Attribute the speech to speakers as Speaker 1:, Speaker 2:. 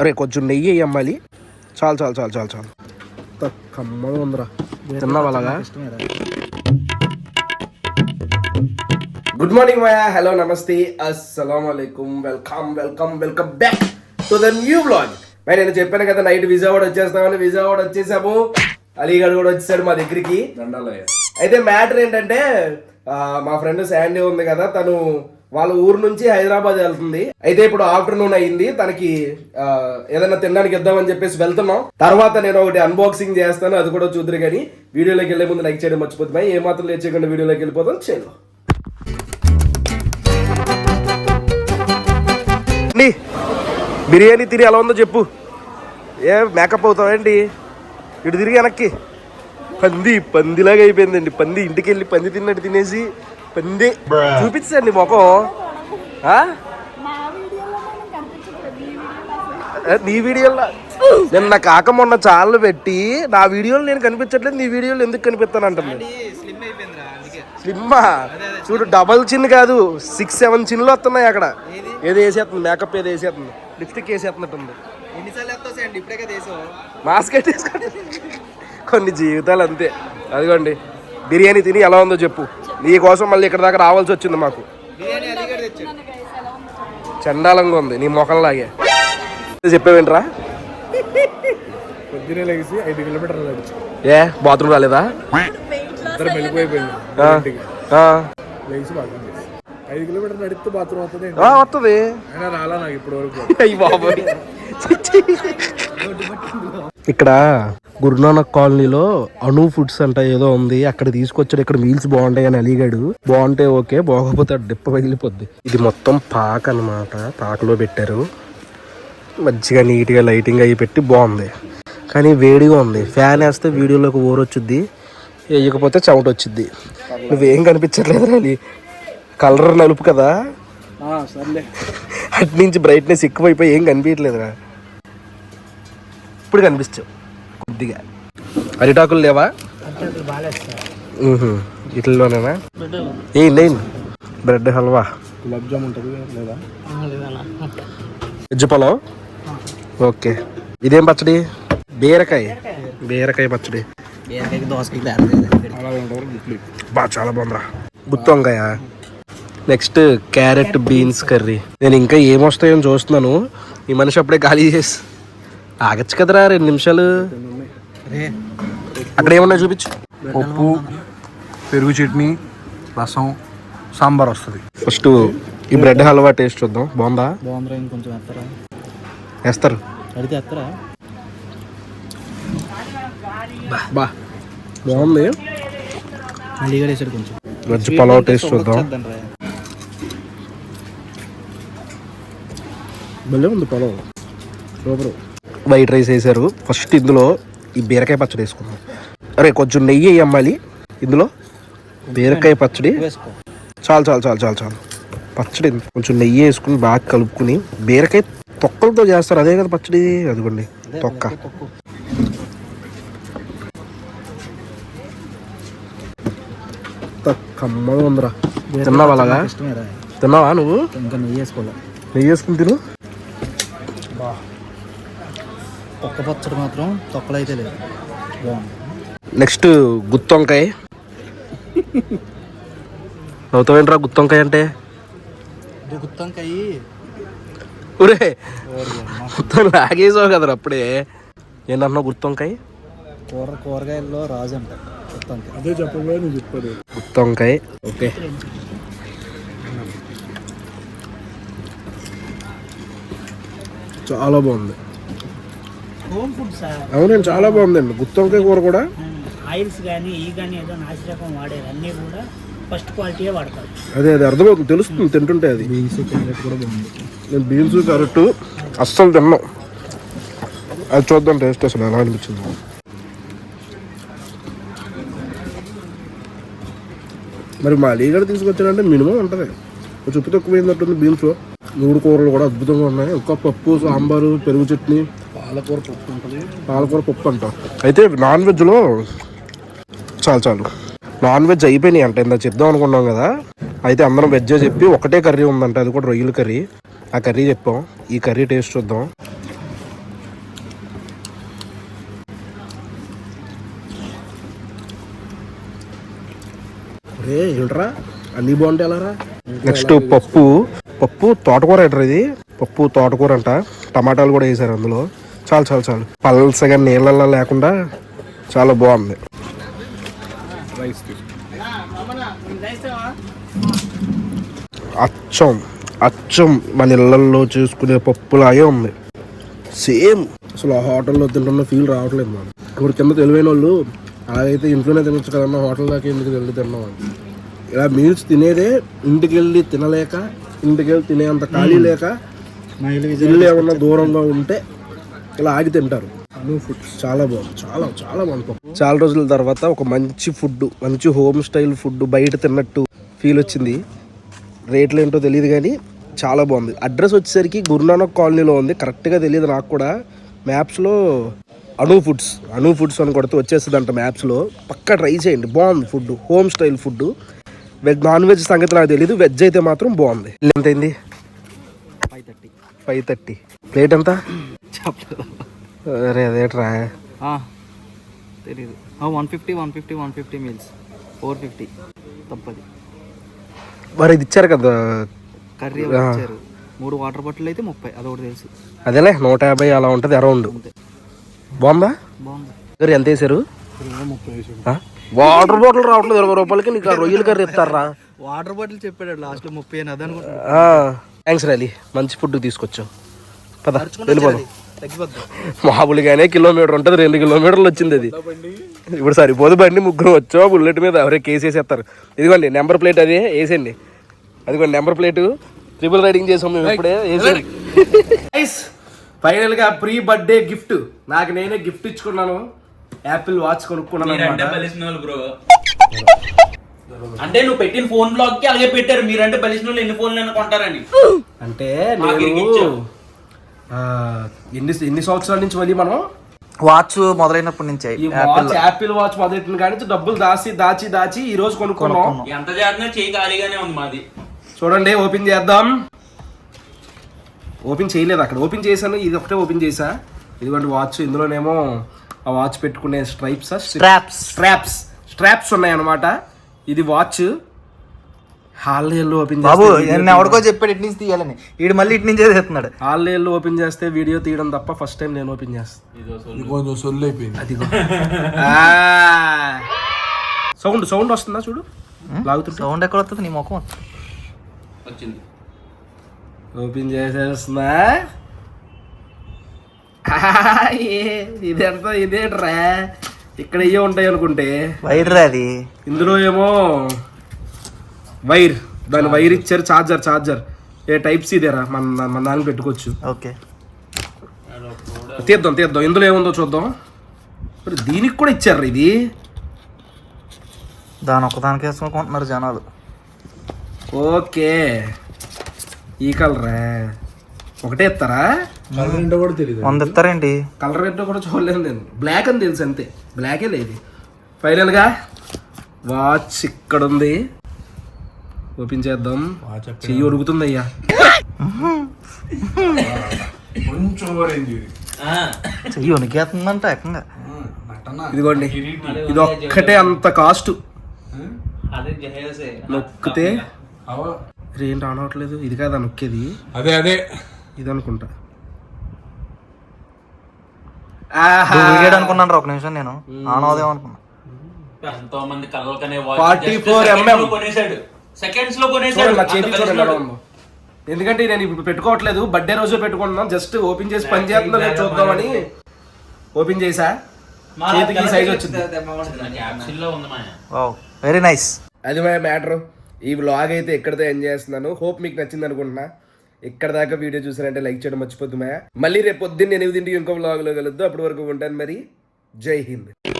Speaker 1: అరే కొంచెం నెయ్యి అమ్మాలి. చాలు చాలు చాలు చాలు చాలు. కమ్మగా ఉందిరా. తిన్నావా అలాగా? గుడ్ మార్నింగ్ మాయా హలో నమస్తే. అస్సలం welcome welcome welcome back to the new blog మరి నేను చెప్పాను కదా నైట్ విజయవాడ వచ్చేస్తామని. విజయవాడ వచ్చేసాము. అలీగఢ్ కూడా వచ్చేసాడు మా దగ్గరికి. అయితే మ్యాటర్ ఏంటంటే మా ఫ్రెండ్ శాండీ ఉంది కదా తను వాళ్ళ ఊరు నుంచి హైదరాబాద్ వెళ్తుంది. అయితే ఇప్పుడు ఆఫ్టర్నూన్ అయింది. తనకి ఏదైనా తినడానికి ఇద్దామని చెప్పేసి వెళ్తున్నాం. తర్వాత నేను ఒకటి అన్బాక్సింగ్ చేస్తాను. అది కూడా చూద్దరు కానీ వీడియోలోకి వెళ్ళే ముందు లైక్ చేయడం మర్చిపోతున్నాయి ఏ మాత్రం లేట్ చేయకుండా వీడియోలోకి వెళ్ళిపోతాం చేయండి. బిర్యానీ తిరిగి ఎలా ఉందో చెప్పు. ఏ మేకప్ అవుతావేంటి ఇటు తిరిగి వెనక్కి. పంది పందిలాగా అయిపోయిందండి. పంది ఇంటికి వెళ్ళి పంది తిన్నట్టు తినేసి పంది చూపించండి మొఖం. నీ వీడియోలో నిన్న కాక మొన్న ఛానల్ పెట్టి నా వీడియోలు నేను కనిపించట్లేదు నీ వీడియోలు ఎందుకు కనిపిస్తాను అంటుంది
Speaker 2: స్లిమ్ అయిపోయిందిరా అందుకే.
Speaker 1: స్లిమ్మా? చూడు డబల్ చిన్ కాదు సిక్స్ సెవెన్ చిన్లు వస్తున్నాయి అక్కడ. ఏదో? వేసేస్తుంది? మేకప్ ఏదో వేసేస్తుంది? లిప్స్టిక్ వేసేస్తున్నట్టుంది. మాస్క్ వేసుకోండి. కొన్ని జీవితాలు అంతే. అదిగోండి. బిర్యానీ తిని ఎలా ఉందో చెప్పు. నీ కోసం మళ్ళీ ఇక్కడ దాకా రావాల్సి వచ్చింది మాకు. చండాలంగా ఉంది నీ మొఖంలాగే. చెప్పావేంట్రా?
Speaker 3: పొద్దునే లేచి ఐదు కిలోమీటర్లు నడిచి.
Speaker 1: ఏ బాత్రూమ్ రాలేదా?
Speaker 3: ఇద్దరు
Speaker 1: ఆ,
Speaker 3: లేచి బాత్రూమ్ ఐదు కిలోమీటర్లు నడిస్తే బాత్రూమ్
Speaker 1: ఆ, వస్తుంది.
Speaker 3: అయినా రాలా నాకు ఇప్పటి వరకు
Speaker 1: అయ్యి బాబోయ్. ఇక్కడ గురునానక్ కాలనీలో అను ఫుడ్స్ అంట ఏదో ఉంది. అక్కడ తీసుకొచ్చాడు. ఇక్కడ మీల్స్ బాగుంటాయి అని అలిగాడు. బాగుంటే ఓకే బాగోపోతే డిప్ప పగిలిపోద్ది. ఇది మొత్తం పాక అన్నమాట. పాకలో పెట్టారు. మంచిగా నీట్గా లైటింగ్ అయ్యి పెట్టి బాగుంది. కానీ వేడిగా ఉంది. ఫ్యాన్ వేస్తే వీడియోలోకి ఊరొచ్చుద్ది వేయకపోతే చెమట వచ్చిద్ది. నువ్వేం కనిపించట్లేదు అలి. కలర్ నలుపు కదా. అటు నుంచి బ్రైట్నెస్ ఎక్కువైపోయి ఏం కనిపించట్లేదురా. ఇప్పుడు కనిపించావు కొద్దిగా. అరిటాకులు లేవా. ఇట్లలోనేనా? ఏంటి ఏంటి బ్రెడ్ హల్వా.
Speaker 3: గులాబ్ జామ్ ఉంటుంది లేదా?
Speaker 1: వెజ్ పలావ్? ఓకే. ఇదేం పచ్చడి? బీరకాయ. బీరకాయ పచ్చడి. బా చాలా బాగుందిరా. గుత్తి వంకాయ. Next carrot beans curry. నేను ఇంకా ఏమొస్తాయో చూస్తున్నాను. ఈ మనిషి అప్పుడే ఖాళీ చేసి ఆగచ్చు కదరా రెండు నిమిషాలు. అక్కడ ఏమన్నా చూపించు.
Speaker 3: పప్పు పెరుగు చట్నీ రసం సాంబార్ వస్తుంది.
Speaker 1: ఫస్ట్ ఈ బ్రెడ్ హల్వా టేస్ట్ చూద్దాం. బాగుందా?
Speaker 2: ఇంకొంచెం ఎత్తరా
Speaker 1: వేస్తారు.
Speaker 2: అడిగితే
Speaker 1: బా బాగుంది.
Speaker 2: వేసాడు కొంచెం.
Speaker 1: వెజ్ పలావ్ టేస్ట్ చూద్దాం. భలే ఉంది పలావ్. సూపర్. వైట్ రైస్ వేసారు ఫస్ట్ ఇందులో ఈ బీరకాయ పచ్చడి వేసుకుందాం. అరే కొంచెం నెయ్యి అమ్మాలి. ఇందులో బీరకాయ పచ్చడి. చాలు చాలు చాలు చాలు చాలు. పచ్చడి కొంచెం నెయ్యి వేసుకుని బాగా కలుపుకుని బీరకాయ తొక్కలతో చేస్తారు. అదే కదా పచ్చడి. అదిగోండి తొక్క. కమ్మగా ఉందిరా. తిన్నావా అలాగా? తిన్నావా నువ్వు?
Speaker 2: ఇంకా నెయ్యి వేసుకోవాలి
Speaker 1: నెయ్యి వేసుకుని తిను.
Speaker 2: తొక్క పచ్చడి మాత్రం తొక్కలు అయితే లేదు. బాగుంది.
Speaker 1: నెక్స్ట్ గుత్తొంకాయ. నవ్వుతావేంట్రా గుత్తొంకాయ అంటే?
Speaker 2: ఇది గుత్తంకాయి.
Speaker 1: ఒరే మొత్తం లాగేసావు కదరా అప్పుడే. ఏంటన్నావు గుత్తొంకాయ?
Speaker 2: కూర కూరగాయల్లో రాజు అంట. గుత్తంకాయ.
Speaker 3: అదే చెప్పబోయే నువ్వు చెప్పాడు
Speaker 1: గుత్తొంకాయ. ఓకే. చాలా బాగుంది.
Speaker 4: Home food sir.
Speaker 1: అవునండి చాలా బాగుందండి. గుత్తొంకాయ కూర కూడా.
Speaker 4: ఆయిల్స్ కానీ ఈ కానీ ఏదో నాసిరకం వాడేది. అన్నీ కూడా ఫస్ట్ క్వాలిటీయే వాడతారు.
Speaker 1: అదే అది అర్థమవుతుంది. తెలుస్తుంది తింటుంటే అది.
Speaker 2: బీన్స్ క్యారెట్ కూడా బాగుంది.
Speaker 1: నేను బీన్స్ క్యారెట్ అస్సలు తిన్నాం. అది చూద్దాం టేస్ట్ అసలు ఎలా అనిపించింది. మరి మా అలీగడ తీసుకొచ్చాడంటే మినిమం ఉంటుంది. కొంచెం ఉప్పు తక్కువ ఏంటంటుంది బీన్స్. మూడు కూరలు కూడా అద్భుతంగా ఉన్నాయి. ఒక పప్పు సాంబారు పెరుగు చట్నీ.
Speaker 2: పాలకూర పప్పు ఉంటుంది.
Speaker 1: పాలకూర పప్పు అంట. అయితే నాన్ వెజ్లో చాలు చాలు. నాన్ వెజ్ అయిపోయినాయి అంట. ఇంత చెప్దాం అనుకున్నాం కదా. అయితే అందరం వెజ్ చెప్పి ఒకటే కర్రీ ఉందంట. అది కూడా రొయ్యల కర్రీ. ఆ కర్రీ చెప్పాం. ఈ కర్రీ టేస్ట్ చూద్దాం. రే ఏంట్రా? అన్నీ బాగుంటాయి ఎలా నెక్స్ట్ పప్పు. పప్పు తోటకూర ఏంట్రా ఇది. పప్పు తోటకూర అంట. టమాటాలు కూడా వేసారు అందులో. చాలు చాలు చాలు. పల్సగా నీళ్ళల్లో లేకుండా చాలా బాగుంది. అచ్చం అచ్చం మన ఇళ్ళల్లో చేసుకునే పప్పులాగే ఉంది. సేమ్. అసలు ఆ హోటల్లో తింటున్న ఫీల్ రావట్లేదు మనం ఇప్పుడు కింద తెలివైన వాళ్ళు అలాగైతే ఇంట్లోనే తినొచ్చు కదన్నా హోటల్ దాకా ఎందుకు వెళ్ళి తిన్నాం ఇలా మీల్స్ తినేదే ఇంటికి వెళ్ళి తినలేక ఇంటికి వెళ్ళి తినేంత ఖాళీ లేక ఇల్లు ఏమన్నా దూరంగా ఉంటే ఇలా ఆగి తింటారు. ఫుడ్ చాలా బాగుంది. చాలా చాలా బాగుంది చాలా రోజుల తర్వాత ఒక మంచి ఫుడ్ మంచి హోమ్ స్టైల్ ఫుడ్ బయట తిన్నట్టు ఫీల్ వచ్చింది. రేట్లు ఏంటో తెలియదు కానీ చాలా బాగుంది. అడ్రస్ వచ్చేసరికి గురునానక్ కాలనీలో ఉంది. కరెక్ట్గా తెలియదు నాకు కూడా. మ్యాప్స్లో అను ఫుడ్స్ అను ఫుడ్స్ అని కొడితే వచ్చేస్తుంది అంట మ్యాప్స్లో పక్కా ట్రై చేయండి. బాగుంది food home style food. Veg non veg సంగతి నాకు తెలియదు వెజ్ అయితే మాత్రం బాగుంది. ఎంత అయింది
Speaker 2: five thirty.
Speaker 1: Five thirty. Plate ఎంత? అరే అదేట్రా.
Speaker 2: తెలీదు. One fifty one fifty one fifty meals four fifty. తప్పది.
Speaker 1: మరి ఇది ఇచ్చారు కదా.
Speaker 2: కర్రీ ఇచ్చారు. మూడు వాటర్ బాటిల్ అయితే ముప్పై అదొకటి తెలుసు.
Speaker 1: అదేలే నూట యాభై అలా ఉంటుంది అరౌండ్. బాగుందా?
Speaker 2: బాగుంది.
Speaker 1: ఎంత వేసారు
Speaker 3: ముప్పై?
Speaker 1: వాటర్ బాటిల్ రావట్లేదు ఇరవై రూపాయలకి నీకు ఆ రొయ్యల కర్రీ ఇస్తారా?
Speaker 2: వాటర్ బాటిల్ చెప్పాడు లాస్ట్లో ముప్పై
Speaker 1: థ్యాంక్స్ రైలీ. మంచి ఫుడ్ తీసుకొచ్చావు. పద వెళ్ళిపోదాం మామూలుగానే కిలోమీటర్ ఉంటుంది రెండు కిలోమీటర్లు వచ్చింది అది. ఇప్పుడు సరిపోదు బండి ముగ్గురు వచ్చో బుల్లెట్ మీద ఎవరే కేసు వేసేస్తారు. ఇదిగోండి నెంబర్ ప్లేట్ అది వేసేయండి. అదిగోండి నెంబర్ ప్లేట్. ట్రిపుల్ రైడింగ్ చేసాం మేము ఇప్పుడే వేసేయండి. ఫైనల్గా ప్రీ బర్త్డే గిఫ్ట్. నాకు నేనే గిఫ్ట్ ఇచ్చుకున్నాను. యాపిల్ వాచ్ కొనుక్కున్నాను
Speaker 5: మీరంటే
Speaker 1: అనమాట
Speaker 5: బలిసిన వాళ్ళు బ్రో అంటే నువ్వు పెట్టిన ఫోన్ బ్లాక్కి అలాగే పెట్టారు. మీరంటే బలిసిన వాళ్ళు ఎన్ని ఫోన్లు కొంటారని.
Speaker 1: అంటే నేను
Speaker 5: ఇచ్చావు.
Speaker 1: ఆ, ఎన్ని ఎన్ని సంవత్సరాల నుంచి మళ్ళీ మనం
Speaker 2: వాచ్ మొదలైనప్పటి నుంచి
Speaker 1: ఈ వాచ్ యాపిల్ వాచ్ మొదలెట్టిన కానీ డబ్బులు దాచి దాచి దాచి ఈ రోజు కొనుక్కున్నాం.
Speaker 5: ఎంత చేసినా చేయి ఖాళీగానే ఉంది మాది.
Speaker 1: చూడండి ఓపెన్ చేద్దాం. ఓపెన్ చేయలేదు అక్కడ. ఓపెన్ చేశాను ఇది ఒకటే ఓపెన్ చేసా ఇదిగోండి వాచ్ ఇందులోనేమో ఆ వాచ్ పెట్టుకునే స్ట్రైప్స్
Speaker 2: స్ట్రాప్స్
Speaker 1: స్ట్రాప్స్ స్ట్రాప్స్ ఉన్నాయి అన్నమాట ఇది వాచ్ హాల్లో ఓపెన్
Speaker 2: బాబు నేను ఎవడికో చెప్పాడు ఇటు నుంచి తీయాలని. వీడు మళ్ళీ ఇటు నుంచే తీస్తున్నాడు
Speaker 1: హాల్లో ఓపెన్ చేస్తే వీడియో తీయడం తప్ప ఫస్ట్ టైం నేను ఓపెన్ చేస్తాను
Speaker 3: సొల్లు అయిపోయింది.
Speaker 1: అదిగో. సౌండ్ సౌండ్ వస్తుందా చూడు? లాగుతుంటే.
Speaker 2: సౌండ్ ఎక్కడ వస్తుంది? నీ ముఖం
Speaker 5: వచ్చింది
Speaker 1: ఓపెన్ చేసేస్తున్నా. ఇదంతా ఇదేట్రా ఇక్కడ ఇవే ఉంటాయి అనుకుంటే.
Speaker 2: వైర్ అది.
Speaker 1: ఇందులో ఏమో వైర్. దాని వైర్ ఇచ్చారు చార్జర్ చార్జర్ ఏ టైప్ ఇదేరా? మన మన దానికి పెట్టుకోవచ్చు.
Speaker 2: ఓకే.
Speaker 1: తీద్దాం తీద్దాం. ఇందులో ఏముందో చూద్దాం. మరి దీనికి కూడా ఇచ్చారు ఇది.
Speaker 2: దాని ఒక్కదానికి వేసుకుంటున్నారు జనాలు.
Speaker 1: ఓకే. ఈ కలరా ఒకటే ఇస్తారా
Speaker 3: కలర్ ఏంటో కూడా తెలియదు
Speaker 2: వంద ఇస్తారేంటి
Speaker 1: కలర్ ఏంటో కూడా చూడలేదు నేను. బ్లాక్ అని తెలుసు అంతే. బ్లాకే లేదు. ఫైనల్గా వాచ్ ఇక్కడ ఉంది ఓపెన్ చేద్దాం? చెయ్యి ఉడుకుతుంది అయ్యా
Speaker 3: కొంచెం ఓవరైంది ఇది.
Speaker 5: ఆ,
Speaker 2: చెయ్యి వణికేస్తుందంట ఏకంగా.
Speaker 1: ఇదిగోండి. ఇది ఒక్కటే అంత కాస్ట్ నొక్కితే ఆన్ అవ్వట్లేదు ఇది కాదా నొక్కేది?
Speaker 3: అదే అదే.
Speaker 1: ఇది అనుకుంటా
Speaker 2: డూప్లికేట్ అనుకున్నాను రా ఒక నిమిషం నేను. ఆన్ అవుదేమో అనుకున్నా.
Speaker 5: ఎంతో మంది కలలకనే
Speaker 1: 44 mm.
Speaker 5: కొనేసాడు
Speaker 1: సెకండ్స్లో
Speaker 5: కొనేసాడు
Speaker 1: నా చేతి ఎందుకంటే నేను ఇప్పుడు పెట్టుకోవట్లేదు బర్త్డే రోజు పెట్టుకుంటున్నాం జస్ట్ ఓపెన్ చేసి పని చేస్తుందో లేదో చూద్దామని ఓపెన్ చేసా? చేతికి సైజ్ వచ్చింది.
Speaker 2: వెరీ నైస్
Speaker 1: అది మా మ్యాటర్. ఈ వ్లాగ్ అయితే ఎక్కడితో ఎంజాయ్ చేస్తున్నాను. హోప్ మీకు నచ్చింది అనుకుంటున్నా. ఇక్కడ దాకా వీడియో చూసారంటే లైక్ చేయడం మర్చిపోతున్నాయా మళ్ళీ రేపు పొద్దున్న ఎనిమిదింటికి ఇంకో బ్లాగ్లో కలుద్దాం. అప్పటి వరకు ఉంటాను మరి. జై హింద్.